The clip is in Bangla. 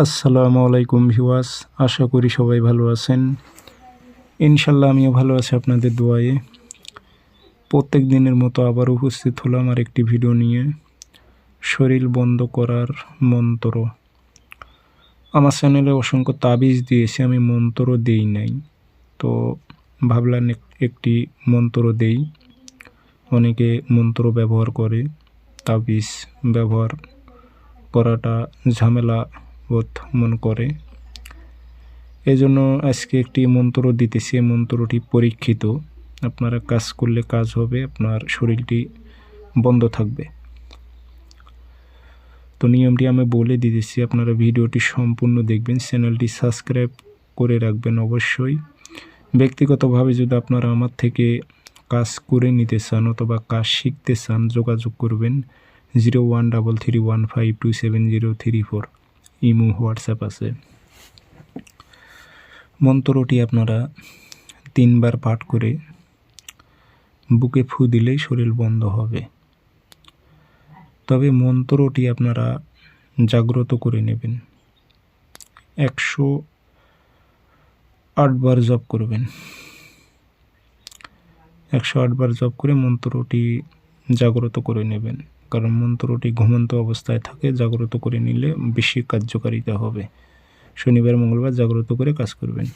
আসসালামু আলাইকুম ভিওয়াস আশা করি সবাই ভালো আছেন। ইনশাল্লাহ আমিও ভালো আছি আপনাদের দোয়ায়ে। প্রত্যেক দিনের মতো আবার উপস্থিত হলাম আর একটি ভিডিও নিয়ে। শরীর বন্ধ করার মন্ত্র। আমার চ্যানেলে অসংখ্য তাবিজ দিয়েছি, আমি মন্ত্র দেই নাই। তো ভাবলাম এক- একটি মন্ত্র দেই। অনেকে মন্ত্র ব্যবহার করে, তাবিজ ব্যবহার করাটা ঝামেলা বোধ মন করে। এজন্য আজকে একটি মন্ত্র দিতেছি। মন্ত্রটি পরীক্ষিত। আপনারা কাজ করলে কাজ হবে, আপনার শরীরটি বন্ধ থাকবে। তো নিয়মটি আমি বলে দিতেছি। আপনারা ভিডিওটি সম্পূর্ণ দেখবেন, চ্যানেলটি সাবস্ক্রাইব করে রাখবেন অবশ্যই। ব্যক্তিগতভাবে যদি আপনারা আমার থেকে কাজ করে নিতে চান অথবা কাজ শিখতে চান, যোগাযোগ করবেন zero one double three one five two seven zero three four. Imo, WhatsApp আছে। মন্ত্রটি আপনারা তিনবার পাঠ করে বুকে ফু দিলেই শরীর বন্ধ হবে। তবে মন্ত্রটি আপনারা জাগ্রত করে নেবেন। একশো আটবার জপ করবেন। একশো আটবার জপ করে মন্ত্রটি জাগ্রত করে নেবেন। কারণ মন্ত্রটি ঘুমন্ত অবস্থায় থাকে, জাগ্রত করে নিলে বেশি কার্যকারিতা হবে। শনিবার, মঙ্গলবার জাগ্রত করে কাজ করবেন।